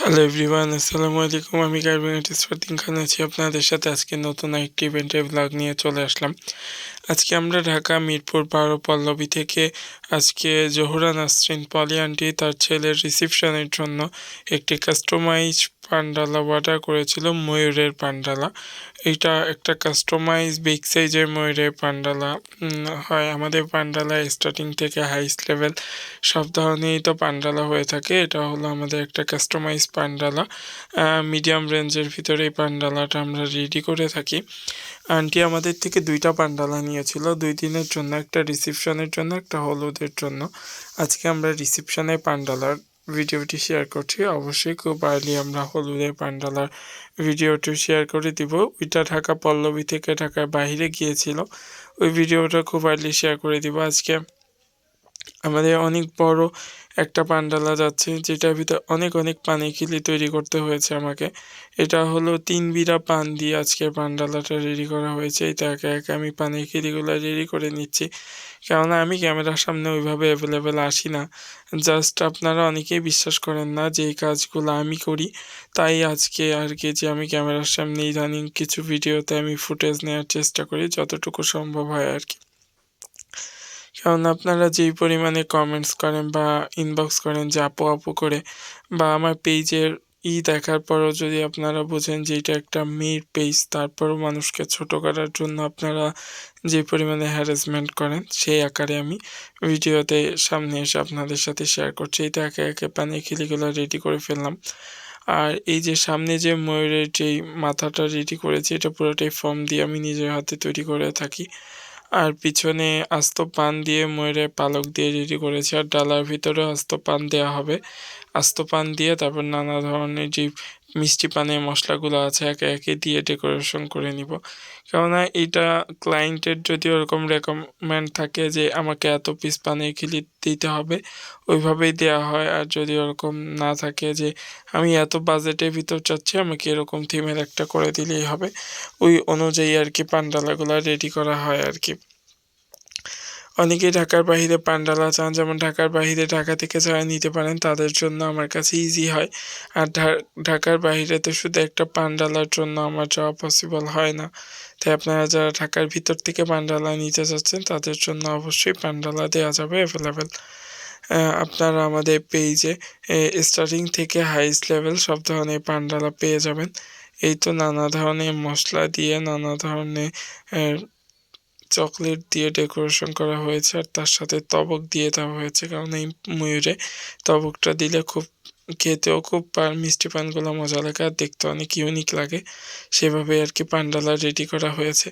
Hello everyone আসসালামু আলাইকুম আমি কার্বিং আর্টিস্ট ফারদিন খান আছি আপনাদের সাথে। আজকে নতুন একটি ইভেন্টের ব্লগ নিয়ে চলে আসলাম। আজকে আমরা ঢাকা, মিরপুর, বারো পল্লবী থেকে আজকে জোহরা নাসরিন পলি আন্টি, তার ছেলের রিসিপশনের জন্য একটি কাস্টমাইজ পান্ডালা অর্ডার করেছিল, ময়ূরের পান্ডালা এটা একটা কাস্টমাইজ বিগ সাইজের ময়ূরের পান্ডালা হয়, আমাদের পান্ডালা স্টার্টিং থেকে হাইস্ট লেভেল সব ধরনেরই তো পান্ডালা হয়ে থাকে। এটা হলো আমাদের একটা কাস্টমাইজ পান্ডালা মিডিয়াম রেঞ্জের ভিতরে এই পান্ডালাটা আমরা রেডি করে থাকি। আন্টি আমাদের থেকে দুইটা পান্ডালা নিয়েছিল, দুই দিনের জন্য, একটা রিসিপশনের জন্য, একটা হলুদের জন্য। আজকে আমরা রিসিপশনের পান্ডালার ভিডিওটি শেয়ার করছি। অবশ্যই খুব আর্লি আমরা হলুদের পান্ডালার ভিডিওটি শেয়ার করে দিব। ওইটা ঢাকা পল্লবী থেকে ঢাকার বাইরে গিয়েছিল। ওই ভিডিওটা খুব আর্লি শেয়ার করে দিব। আজকে আমাদের অনেক বড় একটা পান্ডালা যাচ্ছে, যেটার ভিতরে অনেক অনেক পানি খিলি তৈরি করতে হয়েছে আমাকে। এটা হলো তিন বিড়া পান দিয়ে আজকে পান্ডালাটা রেডি করা হয়েছে। এটা একে একে আমি পানি খিলিগুলো রেডি করে নিচ্ছি। কেননা আমি ক্যামেরার সামনে ওইভাবে অ্যাভেলেবেল আসি না। জাস্ট আপনারা অনেকেই বিশ্বাস করেন না যে এই কাজগুলো আমি করি। তাই আজকে আর কি যে আমি ক্যামেরার সামনে ইদানিং কিছু ভিডিওতে আমি ফুটেজ নেওয়ার চেষ্টা করি, যতটুকু সম্ভব হয় আর কি। কারণ আপনারা যেই পরিমাণে কমেন্টস করেন বা ইনবক্স করেন যে আপু আপু করে বা আমার পেজের ই দেখার পরও যদি আপনারা বোঝেন যে এটা একটা মেয়ের পেজ তারপরও মানুষকে ছোট করার জন্য আপনারা যে পরিমাণে হ্যারাসমেন্ট করেন, সেই আকারে আমি ভিডিওতে সামনে এসে আপনাদের সাথে শেয়ার করছি। এটা একে একে পানি খিলিগুলো রেডি করে ফেললাম। আর এই যে সামনে যে ময়ূরের যেই মাথাটা রেডি করেছি, এটা পুরোটাই ফর্ম দিয়ে আমি নিজের হাতে তৈরি করে থাকি। আর পিছনে আস্ত পান দিয়ে ময়ূরের পালক দিয়ে রেডি করেছে, আর ডালার ভিতরে আস্ত পান দেওয়া হবে। আস্ত পান দিয়ে তারপর নানা ধরনের যে মিষ্টি পানের মশলাগুলো আছে, একে একে দিয়ে ডেকোরেশন করে নিব। কেননা এটা ক্লায়েন্টের যদি ওরকম রেকমেন্ড থাকে যে, আমাকে এত পিস পানির খিলি দিতে হবে। ওইভাবেই দেওয়া হয়। আর যদি ওরকম না থাকে যে, আমি এত বাজেটের ভিতর চাচ্ছি, আমাকে এরকম থিমের একটা করে দিলেই হবে। ওই অনুযায়ী আর কি পান্ডালাগুলো রেডি করা হয় আর কি। অনেকেই ঢাকার বাহিরে পান্ডালা চান, যেমন ঢাকার বাহিরে ঢাকা থেকে যারা নিতে পারেন, তাদের জন্য আমার কাছে ইজি হয়। আর ঢাকার বাহিরে তো শুধু একটা পান্ডালার জন্য আমার যাওয়া পসিবল হয় না। তাই আপনারা যারা ঢাকার ভিতর থেকে পান্ডালা নিতে চাচ্ছেন তাদের জন্য অবশ্যই পান্ডালা দেওয়া যাবে অ্যাভেলেবেল আপনারা আমাদের পেজে স্টার্টিং থেকে হাইস্ট লেভেল সব ধরনের পান্ডালা পেয়ে যাবেন। এই তো নানা ধরনের মশলা দিয়ে, নানা ধরনের চকলেট দিয়ে ডেকোরেশন করা হয়েছে আর তার সাথে তবক দিয়ে দেওয়া হয়েছে। কারণ এই ময়ূরে তবকটা দিলে খুব খেতেও খুব মিষ্টি পানগুলো মজা লাগে আর দেখতে অনেক ইউনিক লাগে। সেভাবে আর কি পান্ডালা রেডি করা হয়েছে।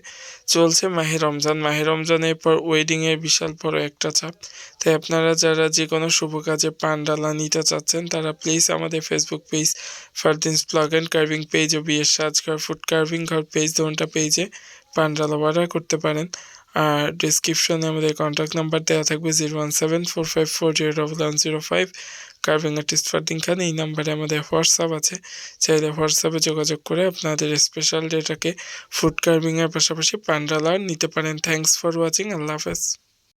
চলছে মাহে রমজান। মাহে রমজানের পর ওয়েডিংয়ের বিশাল বড় একটা চাপ। তাই আপনারা যারা যে কোনো শুভ কাজে পান্ডালা নিতে চাচ্ছেন, তারা প্লিজ আমাদের Facebook page Fardin's blog and carving page ও বিয়ের সাজঘর ফুড কার্ভিং ঘর পেজ দোনটা পেজে পান্ডালা অর্ডার করতে পারেন। আর ডিসক্রিপশনে আমাদের কন্ট্যাক্ট নাম্বার দেওয়া থাকবে zero one seven four five four zero double one zero five carving artist Fardin Khan এই নাম্বারে আমাদের হোয়াটসঅ্যাপ আছে। চাইলে হোয়াটসঅ্যাপে যোগাযোগ করে আপনাদের স্পেশাল ডেটাকে ফুড কার্ভিংয়ের পাশাপাশি পান্ডালার নিতে পারেন। থ্যাংকস ফর ওয়াচিং আল্লাহ হাফেজ।